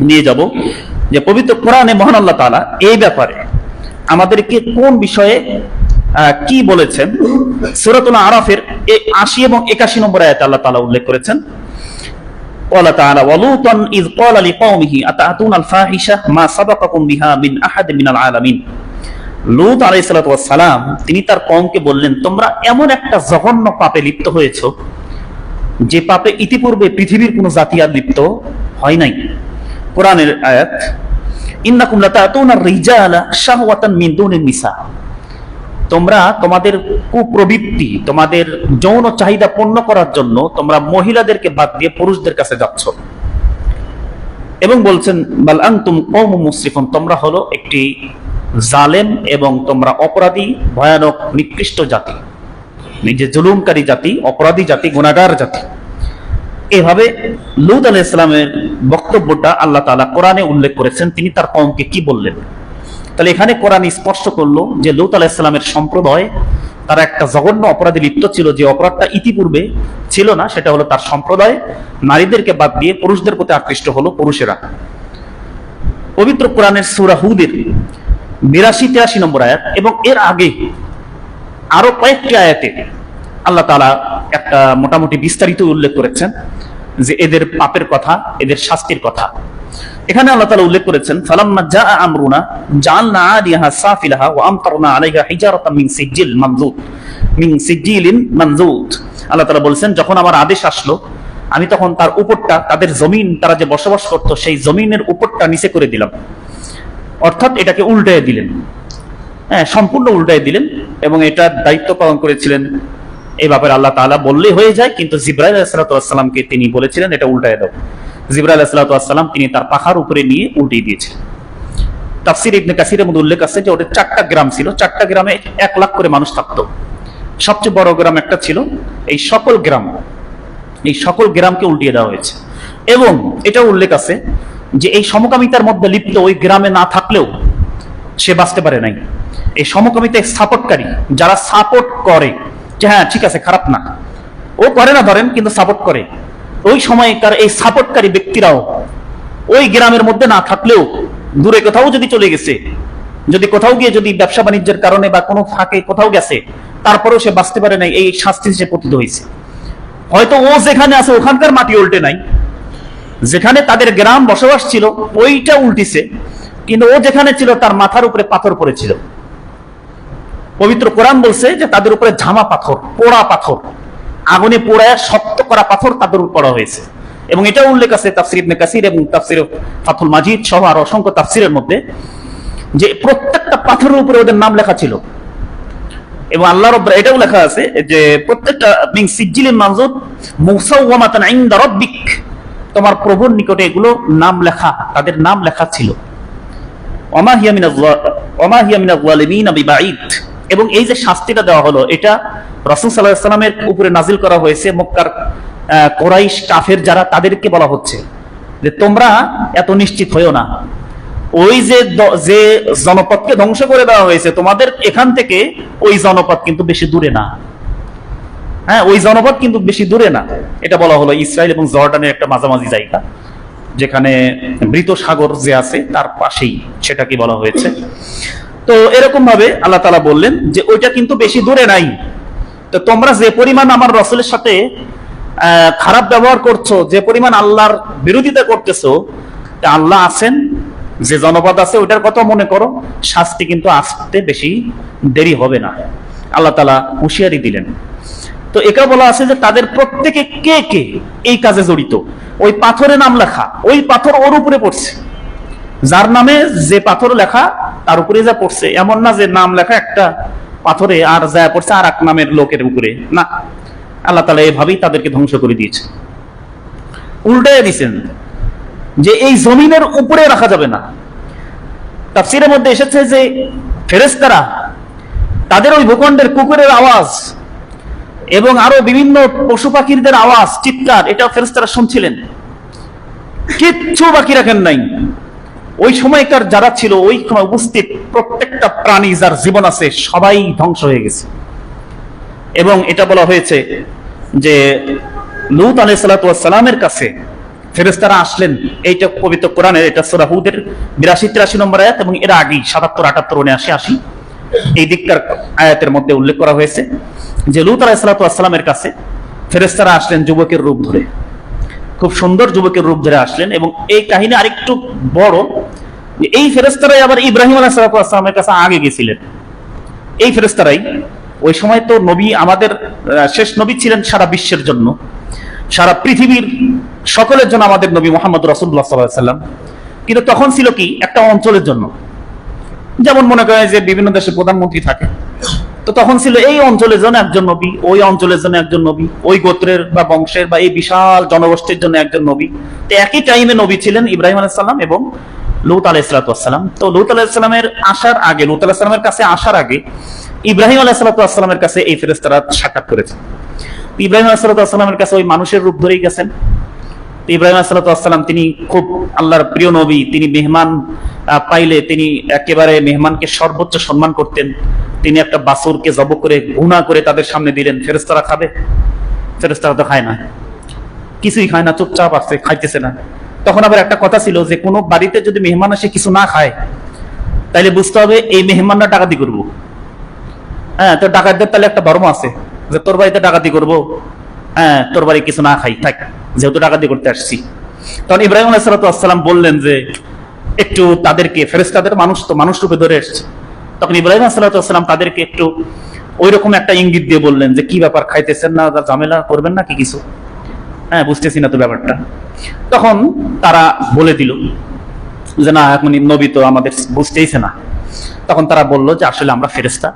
নিয়ে যাব যে পবিত্র কোরআনে মহান আল্লাহ তাআলা এই ব্যাপারে আমাদেরকে কোন বিষয়ে আহ, কি বলেছেন সূরাতুল আরাফের এই আশি এবং একাশি নম্বর আয়াতে আল্লাহ তাআলা উল্লেখ করেছেন قال تعالى ولوطا إذ قال لقومه أتأتون الفاحشة ما سبقكم بها من أحد من العالمين লুত আলাইসালাম তিনি তার কমকে বললেন তোমরা এমন একটা জঘন্য পাপে লিপ্ত হয়েছ যে পাপে ইতিপূর্বে পৃথিবীর কোনো জাতি আর লিপ্ত হয় নাই কোরআনের আয়াত, ইন্নাকুম রিজালা শাহওয়াতান নিসা। তোমরা তোমাদের কুপ্রবৃত্তি, তোমাদের যৌন চাহিদা পূর্ণ করার জন্য তোমরা মহিলাদেরকে বাদ দিয়ে পুরুষদের কাছে যাচ্ছ। এবং বলছেন তোমরা হলো একটি জালেম এবং তোমরা অপরাধী, ভয়ানক, নিকৃষ্ট জাতি, নিজে জুলুমকারী জাতি, অপরাধী জাতি গুণাগার জাতি। এভাবে লুত আলাহ ইসলামের বক্তব্যটা আল্লাহ তাআলা কোরআনে উল্লেখ করেছেন। তিনি তার কমকে কি বললেন? তাহলে এখানে কোরআন স্পষ্ট করল যে লুত আলাহ ইসলামের সম্প্রদায় তারা একটা জঘন্য অপরাধে লিপ্ত ছিল, যে অপরাধটা ইতিপূর্বে ছিল না, সেটা হলো তার সম্প্রদায়। নারীদেরকে বাদ দিয়ে পুরুষদের প্রতি আকৃষ্ট হলো পুরুষেরা। পবিত্র কোরআনের সুরা হুদের বিরাশি, তিরাশি নম্বর আয়াত এবং এর আগে আরও কয়েকটি আয়াতে আল্লাহ তাআলা একটা মোটামুটি বিস্তারিত উল্লেখ করেছেন যে এদের পাপের কথা, এদের শাস্তির কথা। এখানে আল্লাহ তাআলা উল্লেখ করেছেন, ফালাম্মা জাআ আমরুনা জাআলনা আলিয়াহা সাফিলাহা ওয়া আমতারনা আলাইহা হিজারাতাম মিন সিজিল মানজুদ মিন সিজিলিন মানজুদ আল্লাহ তাআলা বলছেন, যখন আমার আদেশ আসলো, আমি তখন তার উপরটা, তাদের জমিন, তারা যে বসবাস করতো, সেই জমিনের উপরটা নিচে করে দিলাম। অর্থাৎ এটাকে উল্টায় দিলেন। হ্যাঁ সম্পূর্ণ উল্টায় দিলেন এবং এটা দায়িত্ব পালন করেছিলেন এই ব্যাপারে আল্লাহ তাআলা বললেই হয়ে যায়, কিন্তু জিব্রাইল আলাইসালামকে তিনি বলেছিলেন, এটা উল্টায় দাও। জিব্রাইল আলাইসালাম তিনি তার পাখার উপরে নিয়ে উল্টিয়ে দিয়েছেন তাফসির ইবনে কাসিরের মধ্যে উল্লেখ আছে যে ওদের চারটা গ্রাম ছিল। চারটা গ্রামে এক লাখ করে মানুষ থাকতো। সবচেয়ে বড় গ্রাম একটা ছিল, এই সকল গ্রাম, এই সকল গ্রামকে উল্টিয়ে দেওয়া হয়েছে। এবং এটা উল্লেখ আছে যে এই সমকামিতার মধ্যে লিপ্ত ওই গ্রামে না থাকলেও সে বাঁচতে পারে নাই। এই সমকামিতায় সাপোর্টকারী যারা সাপোর্ট করে যে হ্যাঁ ঠিক আছে, খারাপ না। ও করে না ধরেন, কিন্তু সাপোর্ট করে। ওই সময়কার এই সাপোর্টকারী ব্যক্তিরাও ওই গ্রামের মধ্যে না থাকলেও দূরে কোথাও যদি চলে গেছে, যদি কোথাও গিয়ে যদি ব্যবসা বাণিজ্যের কারণে বা কোনো ফাঁকে কোথাও গেছে, তারপরেও সে বাঁচতে পারে নাই, এই শাস্তি সে পতিত হয়েছে। হয়তো ও যেখানে আছে, ওখানকার মাটি উল্টে নাই। যেখানে তাদের গ্রাম বসবাস ছিল, ওইটা উল্টিছে। কিন্তু ও যেখানে ছিল, তার মাথার উপরে পাথর পড়েছিল। পবিত্র কোরআন বলছে যে তাদের উপরে ঝামা পাথর, পোড়া পাথর। আগুনে পোড়ায় শক্ত করা পাথর তাদের উপর পড়া হয়েছে। এবং এটা উল্লেখ আছে তাফসির ইবনে কাসির এবং তাফসির ফাথুল মাজিদ সহ আর অসংখ্য তাফসিরের মধ্যে যে প্রত্যেকটা পাথরের উপরে ওদের নাম লেখা ছিল। এবং আল্লাহ রব্বা এটাও লেখা আছে যে প্রত্যেকটা মিন সিজ্জিলিন মানজুদ মুসাওয়ামাতান ইনদা রাব্বিক। তোমার প্রভুর নিকটে এগুলো নাম লেখা, তাদের নাম লেখা ছিল। ওমা হিয়া মিনাজ ওমা হিয়া মিনাজ যালিমিনা বিবাঈদ। এবং এই যে শাস্তিটা দেওয়া হলো, এটা রাসূল সাল্লাল্লাহু সাল্লামের উপরে নাজিল করা হয়েছে মক্কার কোরাইশ কাফের যারা, তাদেরকে বলা হচ্ছে যে তোমরা এত নিশ্চিত হইও না। ওই যে যে জনপদকে ধ্বংস করে দেওয়া হয়েছে, তোমাদের এখান থেকে ওই জনপদ কিন্তু বেশি দূরে না। হ্যাঁ ওই জনপদ কিন্তু বেশি দূরে না। এটা বলা হলো ইসরায়েল এবং জর্ডানের একটা মাঝামাঝি জায়গা, যেখানে মৃত সাগর যে আছে, তার পাশেই সেটাকে বলা হয়েছে। তো এরকম ভাবে আল্লাহ তালা বললেন যে ওইটা কিন্তু বেশি দূরে নাই। তো তোমরা যে পরিমাণ আমার রসুলের সাথে খারাপ ব্যবহার করছ, যে পরিমাণ আল্লাহর বিরোধিতা করতেছো আল্লাহ আছেন, যে জনপদ আছে ওইটার কথা মনে করো, শাস্তি কিন্তু আসতে বেশি দেরি হবে না। আল্লাহ তালা হুঁশিয়ারি দিলেন। তো একা বলা আছে যে তাদের প্রত্যেকে কে কে এই কাজে জড়িত? ওই পাথরে নাম লেখা, ওই পাথর ওর উপরে পড়ছে। যার নামে যে পাথর লেখা তার উপরে যা পড়ছে, এমন না যে নাম লেখা একটা পাথরে আর যা পড়ছে আর এক নামের লোকের উপরে। না, আল্লাহ তালা এভাবেই তাদেরকে ধ্বংস করে দিয়েছে। উল্টায় দিছেন যে এই জমিনের উপরে রাখা যাবে না। তাফসিরের মধ্যে এসেছে যে ফেরেস্তারা তাদের ওই ভূখণ্ডের কুকুরের আওয়াজ এবং আরও বিভিন্ন পশু পাখিদের আওয়াজ, চিৎকার, এটা ফেরেস্তারা শুনছিলেন। কিচ্ছু বাকি রাখেন নাই। ওই সময়কার যারা ছিল, ওই সময় উপস্থিত প্রত্যেকটা প্রাণী যার জীবন আছে, সবাই ধ্বংস হয়ে গেছে। এবং এটা বলা হয়েছে যে, লুত আলাইসালামের কাছে ফেরেস্তারা আসলেন। এইটা পবিত্র কোরআনের, এটা সোরাহুদের বিরাশি, তিরাশি নম্বর আয়াত এবং এর আগেই সাতাত্তর, আটাত্তর, উনআশি, আশি। এই দিককার আয়াতের মধ্যে উল্লেখ করা হয়েছে যে, লুত আলাহিসাল্লামের কাছে ফেরেস্তারা আসলেন যুবকের রূপ ধরে। খুব সুন্দর যুবকের রূপ ধরে আসলেন এবং এই কাহিনী আরেকটু বড় এই ফেরেস্তারাই আবার ইব্রাহিম আলাহিসাল্লামের কাছে আগে গেছিলেন। এই ফেরেস্তারাই ওই সময় তো নবী আমাদের শেষ নবী ছিলেন সারা বিশ্বের জন্য। সারা পৃথিবীর সকলের জন্য আমাদের নবী মোহাম্মদ রসুল্লাহ সাল্লাম। কিন্তু তখন ছিল কি? একটা অঞ্চলের জন্য। যেমন মনে করেন যে বিভিন্ন দেশের প্রধানমন্ত্রী থাকে। তো তখন ছিল এই অঞ্চলের জন্য একজন নবী, ওই অঞ্চলের জন্য একজন নবী, ওই গোত্রের বা বংশের বা এই বিশাল জনগোষ্ঠীর জন্য একজন নবী। তো একই টাইমে নবী ছিলেন ইব্রাহিম আলাইসাল্লাম এবং আলাইসালাম তো আলাইসালামের আসার আগে কাছে আসার আগে ইব্রাহিম কাছে এই ফেরেস্তারা সাক্ষাৎ করেছে। ইব্রাহিম কাছে ওই মানুষের রূপ ধরেই গেছেন। ইব্রাহিম আসালাম তিনি খুব আল্লাহর প্রিয় নবী, তিনি মেহমান পাইলে তিনি একেবারে মেহমানকে সর্বোচ্চ সম্মান করতেন। তিনি একটা বাসুরকে জব করে গুণা করে তাদের সামনে দিলেন। ফেরেস্তারা খাবে? ফেরেস্তারা তো খায় না। কিছুই খায় না, চুপচাপ আসছে খাইতেছে না। তখন আবার একটা কথা ছিল যে, কোনো বাড়িতে যদি মেহমান আসে, কিছু না খায়, তাইলে বুঝতে হবে এই মেহমানরা ডাকাতি করব। হ্যাঁ তো ডাকাতদের তাহলে একটা ধর্ম আছে যে, তোর বাড়িতে ডাকাতি করব। হ্যাঁ তোর বাড়ি কিছু না খাই, থাক, যেহেতু ডাকাতি করতে আসছি। তখন ইব্রাহিম আলাইসালাম বললেন যে, একটু তাদেরকে ফেরেস্তাদের মানুষ তো মানুষ রূপে ধরে এসছে। তখন ইব্রাহিম সাল্লাম তাদেরকে একটু ওই রকম একটা ইঙ্গিত দিয়ে বললেন যে, কি ব্যাপার খাইতেছেন না? ঝামেলা করবেন না কি কিছু? হ্যাঁ বুঝতেছি না তো ব্যাপারটা। তখন তারা বলে দিল যে, না, এখন নবী তো আমাদের বুঝতেইছে না। তখন তারা বলল যে, আসলে আমরা ফেরেস্তা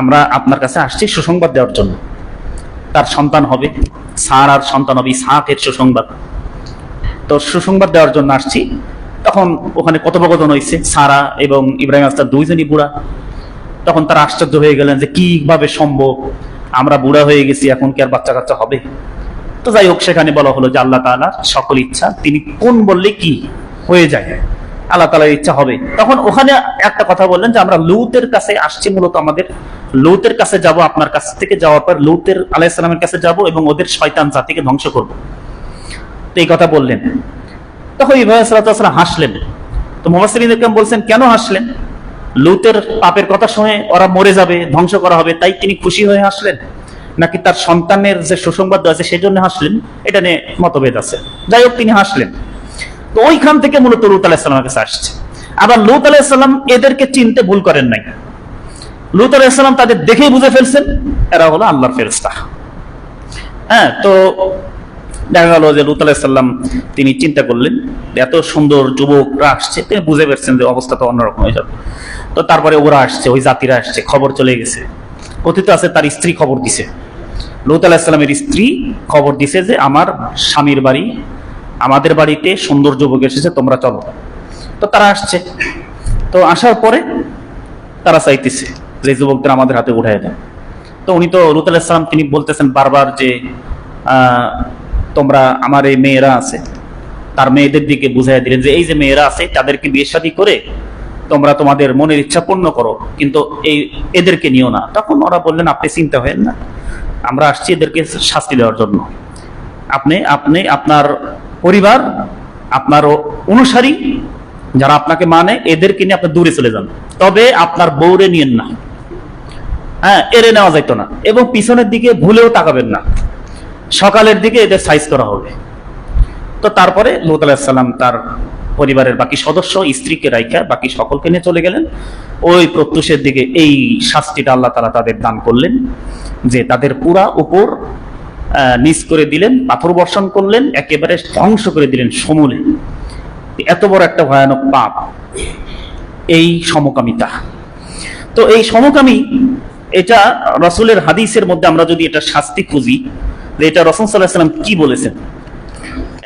আমরা আপনার কাছে আসছি সুসংবাদ দেওয়ার জন্য। তার সন্তান হবে সার আর সন্তান হবে সাঁকের সুসংবাদ। তো সুসংবাদ দেওয়ার জন্য আসছি। তখন ওখানে কথোপকথন হয়েছে সারা এবং ইব্রাহিম আস্তার দুইজনই বুড়া। তখন তারা আশ্চর্য হয়ে গেলেন যে কীভাবে সম্ভব? আমরা বুড়া হয়ে গেছি, এখন কি আর বাচ্চা কাচ্চা হবে? তো যাই হোক, সেখানে বলা হলো যে আল্লাহ তাআলার সকল ইচ্ছা, তিনি কোন বললে কি হয়ে যায়? আল্লাহ তাআলার ইচ্ছা হবে। তখন ওখানে একটা কথা বললেন যে আমরা লুতের কাছে আসছি মূলত আমাদের। লুতের কাছে যাব, আপনার কাছ থেকে যাওয়ার পর লুতের আলাইসালামের কাছে যাব এবং ওদের শয়তান জাতিকে ধ্বংস করব। তো এই কথা বললেন। তখন ইব্রাহিম সাল্লাহ হাসলেন। তো মোহাম্মদ ইকরাম বলছেন, কেন হাসলেন? লুতের পাপের কথা শুনে ওরা মরে যাবে, ধ্বংস করা হবে, তাই তিনি খুশি হয়ে হাসলেন। নাকি তার সন্তানের যে সুসংবাদ আছে সেই জন্য হাসলেন? এটা নিয়ে মতভেদ আছে। যাই হোক, তিনি হাসলেন। তো ওইখান থেকে মূলত লুত আলাহিসাল্লামের কাছে আসছে। আবার লুত আলাহিসাল্লাম এদেরকে চিনতে ভুল করেন নাই। লুত আলাহিসাল্লাম তাদের দেখেই বুঝে ফেলছেন, এরা হলো আল্লাহর ফেরেস্তা হ্যাঁ তো দেখা গেল যে লুত আলাহিসাল্লাম তিনি চিন্তা করলেন এত সুন্দর যুবকরা আসছে, তিনি বুঝে পেরেছেন যে অবস্থা তো অন্যরকম হয়ে যাবে। তো তারপরে ওরা আসছে, ওই জাতিরা আসছে, খবর চলে গেছে। কথিত আছে তার স্ত্রী খবর দিছে। লুত আলাহিসাল্লামের স্ত্রী খবর দিছে যে আমার স্বামীর বাড়ি, আমাদের বাড়িতে সুন্দর যুবক এসেছে, তোমরা চলো। তো তারা আসছে। তো আসার পরে তারা চাইতেছে যে যুবকদের আমাদের হাতে উঠাই দেন। তো উনি তো লুত আলাহিসাল্লাম তিনি বলতেছেন বারবার যে তোমরা আমার এই মেয়েরা আছে। তার মেয়েদের দিকে বুঝাই দিলেন যে, এই যে মেয়েরা আছে, তাদেরকে বিয়ে শাদী করে তোমরা তোমাদের মনের ইচ্ছা পূর্ণ করো, কিন্তু এই এদেরকে নিও না। তখন ওরা বললেন, আপনি চিন্তা হয়েন না, আমরা আসছি এদেরকে শাস্তি দেওয়ার জন্য। আপনি আপনি আপনার পরিবার, আপনার অনুসারী যারা আপনাকে মানে এদেরকে নিয়ে আপনি দূরে চলে যান। তবে আপনার বউরে নিয়েন না। হ্যাঁ এড়ে নেওয়া যাইতো না এবং পিছনের দিকে ভুলেও তাকাবেন না। সকালের দিকে এদের সাইজ করা হবে। তো তারপরে লুত আলাহিসাল্লাম তার পরিবারের বাকি সদস্য, স্ত্রীকে রাইখা বাকি সকলকে নিয়ে চলে গেলেন। ওই প্রত্যুষের দিকে এই শাস্তিটা আল্লাহ তালা তাদের দান করলেন, যে তাদের পুরা উপর নিচ করে দিলেন, পাথর বর্ষণ করলেন, একেবারে ধ্বংস করে দিলেন সমূলে। এত বড় একটা ভয়ানক পাপ, এই সমকামিতা। তো এই সমকামী, এটা রসুলের হাদিসের মধ্যে আমরা যদি এটা শাস্তি খুঁজি এটা রসুল সাল্লাহ সাল্লাম কি বলেছেন?